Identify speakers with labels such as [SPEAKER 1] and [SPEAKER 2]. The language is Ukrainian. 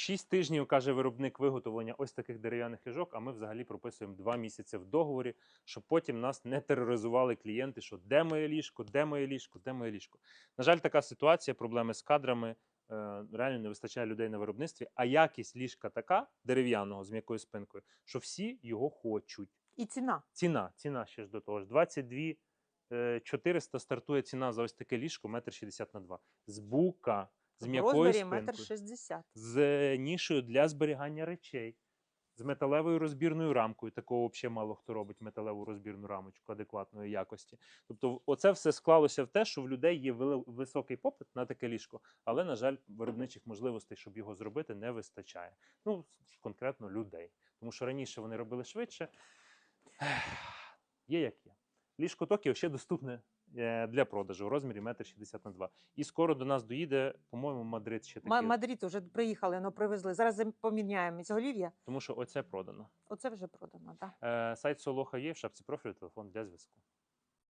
[SPEAKER 1] Шість тижнів, каже виробник виготовлення ось таких дерев'яних ліжок, а ми взагалі прописуємо два місяці в договорі, щоб потім нас не тероризували клієнти, що де моє ліжко, де моє ліжко, де моє ліжко. На жаль, така ситуація, проблеми з кадрами. е, Реально не вистачає людей на виробництві, а якість ліжка така дерев'яного з м'якою спинкою, що всі його хочуть.
[SPEAKER 2] І ціна.
[SPEAKER 1] Ціна, ціна ще ж до того ж. 22 е, 400 стартує ціна за ось таке ліжко, метр 60 на 2. З бука, з м'якою
[SPEAKER 2] метр
[SPEAKER 1] спинкою
[SPEAKER 2] шістдесят.
[SPEAKER 1] з нішею для зберігання речей, з металевою розбірною рамкою. Такого взагалі мало хто робить металеву розбірну рамочку адекватної якості. Тобто, оце все склалося в те, що в людей є високий попит на таке ліжко, але, на жаль, виробничих можливостей, щоб його зробити, не вистачає. Ну, конкретно людей. Тому що раніше вони робили швидше. Є як є. Ліжко Токіо ще доступне для продажу в розмірі 1,60 на 2. І скоро до нас доїде, по-моєму, Мадрид ще такий.
[SPEAKER 2] Мадрид вже приїхали, але привезли. Зараз поміняємо ізголів'я.
[SPEAKER 1] Тому що оце продано.
[SPEAKER 2] Оце вже продано, так.
[SPEAKER 1] Е, сайт Солоха є в шапці профілю, телефон для зв'язку.